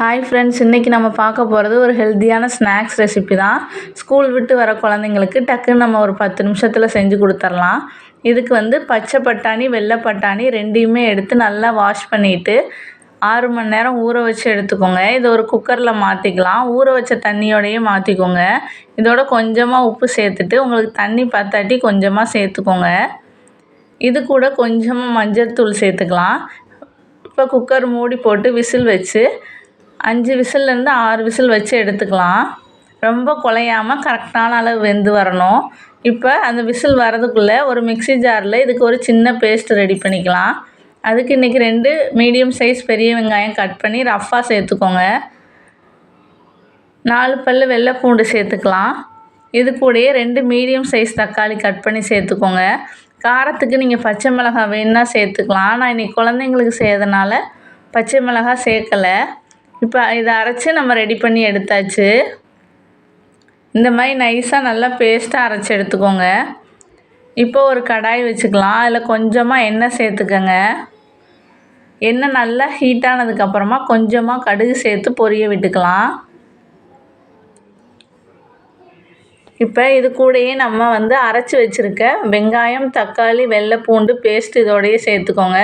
Hi friends இன்றைக்கி நம்ம பார்க்க போகிறது ஒரு ஹெல்த்தியான ஸ்நாக்ஸ் ரெசிபி தான். ஸ்கூல் விட்டு வர குழந்தைங்களுக்கு டக்குன்னு நம்ம ஒரு பத்து நிமிஷத்தில் செஞ்சு கொடுத்துர்லாம். இதுக்கு வந்து பச்சை பட்டாணி வெள்ளை பட்டாணி ரெண்டையுமே எடுத்து நல்லா வாஷ் பண்ணிவிட்டு ஆறு மணி நேரம் ஊற வச்சு எடுத்துக்கோங்க. இதை ஒரு குக்கரில் மாற்றிக்கலாம் ஊற வச்ச தண்ணியோடையே மாற்றிக்கோங்க இதோட கொஞ்சமாக உப்பு சேர்த்துட்டு உங்களுக்கு தண்ணி பத்தாட்டி கொஞ்சமாக சேர்த்துக்கோங்க. இது கூட கொஞ்சமாக மஞ்சள் தூள் சேர்த்துக்கலாம். இப்போ குக்கர் மூடி போட்டு விசில் வச்சு அஞ்சு விசில்லேருந்து ஆறு விசில் வச்சு எடுத்துக்கலாம். ரொம்ப குலையாமல் கரெக்டான அளவு வெந்து வரணும். இப்போ அந்த விசில் வரதுக்குள்ளே ஒரு மிக்ஸி ஜாரில் இதுக்கு ஒரு சின்ன பேஸ்ட் ரெடி பண்ணிக்கலாம். அதுக்கு இன்றைக்கி ரெண்டு மீடியம் சைஸ் பெரிய வெங்காயம் கட் பண்ணி ரஃப்பாக சேர்த்துக்கோங்க. நாலு பல் வெள்ளை பூண்டு சேர்த்துக்கலாம். இது கூடயே ரெண்டு மீடியம் சைஸ் தக்காளி கட் பண்ணி சேர்த்துக்கோங்க. காரத்துக்கு நீங்கள் பச்சை மிளகாய் வேணுன்னா சேர்த்துக்கலாம். நான் இன்றைக்கி குழந்தைங்களுக்கு செய்யறதுனால பச்சை மிளகாய் சேர்க்கலை. இப்போ இதை அரைச்சி நம்ம ரெடி பண்ணி எடுத்தாச்சு. இந்த மாதிரி நைஸாக நல்லா பேஸ்ட்டாக அரைச்சி எடுத்துக்கோங்க. இப்போ ஒரு கடாய் வச்சுக்கலாம். அதில் கொஞ்சமாக எண்ணெய் சேர்த்துக்கோங்க. எண்ணெய் நல்லா ஹீட் ஆனதுக்கப்புறமா கொஞ்சமாக கடுகு சேர்த்து பொரிய விட்டுக்கலாம். இப்போ இது கூடயே நம்ம வந்து அரைச்சி வச்சுருக்க வெங்காயம் தக்காளி வெள்ளை பூண்டு பேஸ்ட் இதோடையே சேர்த்துக்கோங்க.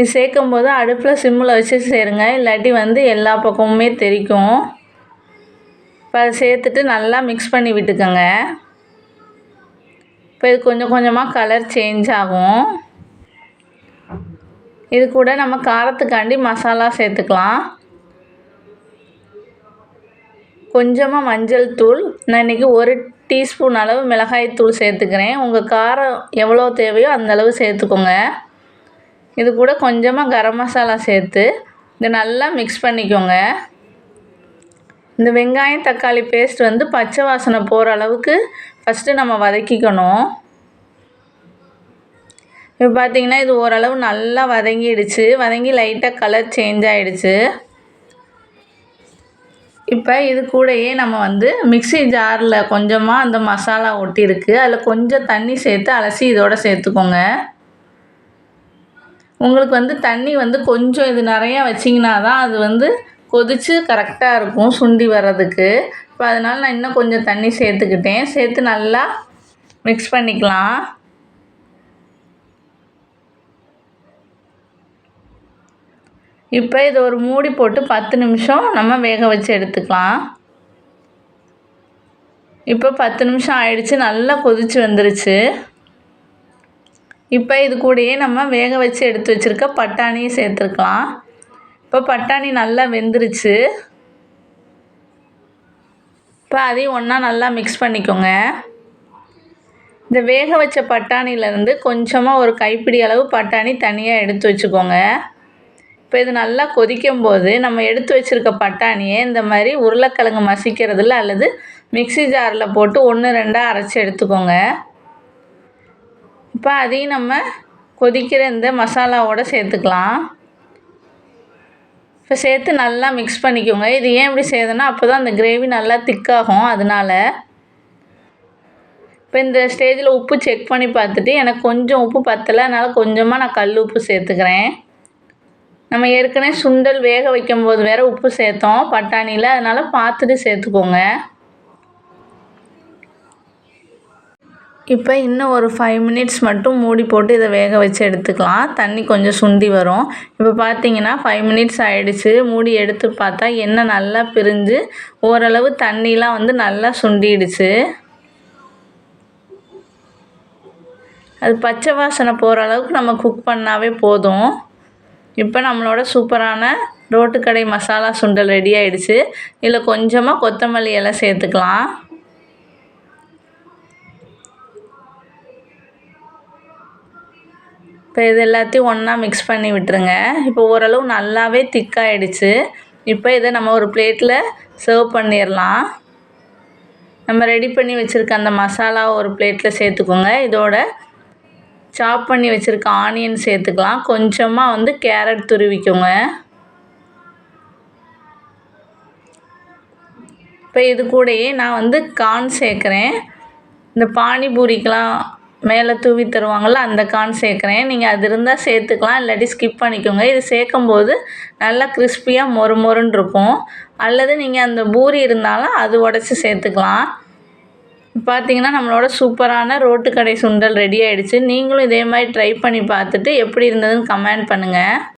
இது சேர்க்கும் போது அடுப்பில் சிம்மில் வச்சு சேருங்க. இல்லாட்டி வந்து எல்லா பக்கமுமே தெரிக்கும். இப்போ அதை சேர்த்துட்டு நல்லா மிக்ஸ் பண்ணி விட்டுக்கோங்க. இப்போ இது கொஞ்சம் கொஞ்சமாக கலர் சேஞ்ச் ஆகும். இது கூட நம்ம காரத்துக்காண்டி மசாலா சேர்த்துக்கலாம். கொஞ்சமாக மஞ்சள் தூள். நான் இன்றைக்கி ஒரு டீஸ்பூன் அளவு மிளகாய் தூள் சேர்த்துக்கிறேன். உங்கள் காரம் எவ்வளோ தேவையோ அந்த அளவு சேர்த்துக்கோங்க. இது கூட கொஞ்சமாக கரம் மசாலா சேர்த்து இதை நல்லா மிக்ஸ் பண்ணிக்கோங்க. இந்த வெங்காயம் தக்காளி பேஸ்ட் வந்து பச்சை வாசனை போகிற அளவுக்கு ஃபஸ்ட்டு நம்ம வதக்கிக்கணும். இப்போ பார்த்திங்கன்னா இது ஓரளவு நல்லா வதங்கிடுச்சு. வதங்கி லைட்டாக கலர் சேஞ்ச் ஆகிடுச்சு இப்போ இது கூடயே நம்ம வந்து மிக்ஸி ஜாரில் கொஞ்சமாக அந்த மசாலா ஒட்டியிருக்கு. அதில் கொஞ்சம் தண்ணி சேர்த்து அலசி இதோட சேர்த்துக்கோங்க. உங்களுக்கு வந்து தண்ணி வந்து கொஞ்சம் இது நிறையா வச்சிங்கன்னா தான் அது வந்து கொதித்து கரெக்டாக இருக்கும் சுண்டி வர்றதுக்கு. இப்போ அதனால் நான் இன்னும் கொஞ்சம் தண்ணி சேர்த்துக்கிட்டேன். சேர்த்து நல்லா மிக்ஸ் பண்ணிக்கலாம். இப்போ இதை ஒரு மூடி போட்டு பத்து நிமிஷம் நம்ம வேக வச்சு எடுத்துக்கலாம். இப்போ பத்து நிமிஷம் ஆயிடுச்சு நல்லா கொதிச்சு வந்துருச்சு. இப்போ இது கூடயே நம்ம வேக வச்சு எடுத்து வச்சுருக்க பட்டாணியும் சேர்த்துருக்கலாம். இப்போ பட்டாணி நல்லா வெந்துருச்சு. இப்போ அதையும் ஒன்றா நல்லா மிக்ஸ் பண்ணிக்கோங்க. இந்த வேக வச்ச பட்டாணியிலேருந்து கொஞ்சமாக ஒரு கைப்பிடி அளவு பட்டாணி தனியாக எடுத்து வச்சுக்கோங்க. இப்போ இது நல்லா கொதிக்கும் போது நம்ம எடுத்து வச்சுருக்க பட்டாணியை இந்த மாதிரி உருளைக்கிழங்கு மசிக்கிறதுல அல்லது மிக்ஸி ஜாரில் போட்டு ஒன்று ரெண்டாக அரைச்சி எடுத்துக்கோங்க. இப்போ அதையும் நம்ம கொதிக்கிற இந்த மசாலாவோடு சேர்த்துக்கலாம். இப்போ சேர்த்து நல்லா மிக்ஸ் பண்ணிக்கோங்க. இது ஏன் இப்படி செய்யுதுன்னா அப்போ தான் அந்த கிரேவி நல்லா திக்காகும் அதனால் இப்போ இந்த ஸ்டேஜில் உப்பு செக் பண்ணி பார்த்துட்டு எனக்கு கொஞ்சம் உப்பு பத்தலை அதனால் கொஞ்சமாக நான் கல் உப்பு சேர்த்துக்கிறேன். நம்ம ஏற்கனவே சுண்டல் வேக வைக்கும் போது வேறு உப்பு சேர்த்தோம் பட்டாணியில். அதனால் பார்த்துட்டு சேர்த்துக்கோங்க. இப்போ இன்னும் ஒரு ஃபைவ் மினிட்ஸ் மட்டும் மூடி போட்டு இதை வேக வச்சு எடுத்துக்கலாம். தண்ணி கொஞ்சம் சுண்டி வரும். இப்போ பார்த்தீங்கன்னா ஃபைவ் மினிட்ஸ் ஆகிடுச்சு மூடி எடுத்து பார்த்தா எண்ணெய் நல்லா பிரிஞ்சு ஓரளவு தண்ணிலாம் வந்து நல்லா சுண்டிடுச்சு. அது பச்சை வாசனை போகிற அளவுக்கு நம்ம குக் பண்ணாவே போதும். இப்போ நம்மளோட சூப்பரான ரோட்டுக்கடை மசாலா சுண்டல் ரெடி ஆகிடுச்சு இதில் கொஞ்சமாக கொத்தமல்லி எல்லாம் சேர்த்துக்கலாம். இப்போ இது எல்லாத்தையும் ஒன்றா மிக்ஸ் பண்ணி விட்டுருங்க. இப்போ ஓரளவு நல்லாவே திக்காயிடுச்சு இப்போ இதை நம்ம ஒரு பிளேட்டில் சர்வ் பண்ணிடலாம் நம்ம ரெடி பண்ணி வச்சுருக்க அந்த மசாலா ஒரு பிளேட்டில் சேர்த்துக்கோங்க. இதோட சாப் பண்ணி வச்சுருக்க ஆனியன் சேர்த்துக்கலாம். கொஞ்சமாக வந்து கேரட் துருவிக்கோங்க. இப்போ இது கூடயே நான் வந்து கார்ன் சேர்க்குறேன். இந்த பானிபூரிக்கெலாம் மேலே தூவி தருவாங்கள்ல அந்த கார்ன் சேர்க்குறேன். நீங்கள் அது இருந்தால் சேர்த்துக்கலாம் இல்லாட்டி ஸ்கிப் பண்ணிக்கோங்க. இது சேர்க்கும்போது நல்லா கிறிஸ்பியாக மொறு மொறுன்னு இருக்கும். அல்லது நீங்கள் அந்த பூரி இருந்தாலும் அது உடச்சி சேர்த்துக்கலாம். பார்த்தீங்கன்னா நம்மளோட சூப்பரான ரோட்டு கடை சுண்டல் ரெடி ஆகிடுச்சு நீங்களும் இதே மாதிரி ட்ரை பண்ணி பார்த்துட்டு எப்படி இருந்ததுன்னு கமெண்ட் பண்ணுங்கள்